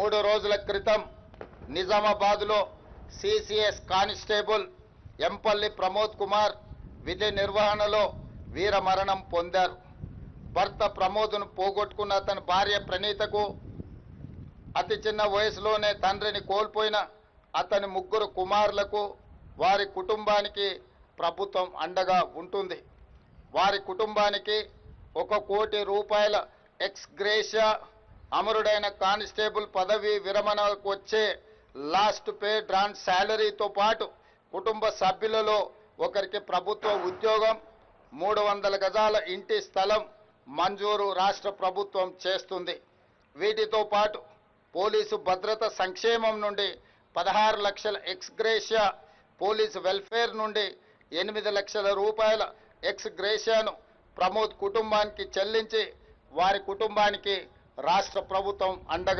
మూడు రోజుల క్రితం నిజామాబాద్లో సిసిఎస్ కానిస్టేబుల్ ఎంపల్లి ప్రమోద్ కుమార్ విధి నిర్వహణలో వీరమరణం పొందారు. భర్త ప్రమోద్ను పోగొట్టుకున్న అతని భార్య ప్రణీతకు అతి చిన్న వయసులోనే తండ్రిని కోల్పోయిన అతని ముగ్గురు కుమారులకు వారి కుటుంబానికి ప్రభుత్వం అండగా ఉంటుంది. వారి కుటుంబానికి ఒక కోటి రూపాయల ఎక్స్ గ్రేషియా అమరుడైన కానిస్టేబుల్ పదవి విరమణకు వచ్చే లాస్ట్ పే డ్రాన్ శాలరీతో పాటు కుటుంబ సభ్యులలో ఒకరికి ప్రభుత్వ ఉద్యోగం మూడు వందల గజాల ఇంటి స్థలం మంజూరు రాష్ట్ర ప్రభుత్వం చేస్తుంది. వీటితో పాటు పోలీసు భద్రత సంక్షేమం నుండి పదహారు లక్షల ఎక్స్గ్రేషియా పోలీసు వెల్ఫేర్ నుండి ఎనిమిది లక్షల రూపాయల ఎక్స్గ్రేషియాను ప్రమోద్ కుటుంబానికి చెల్లించి వారి కుటుంబానికి రాష్ట్ర ప్రభుత్వం అండగా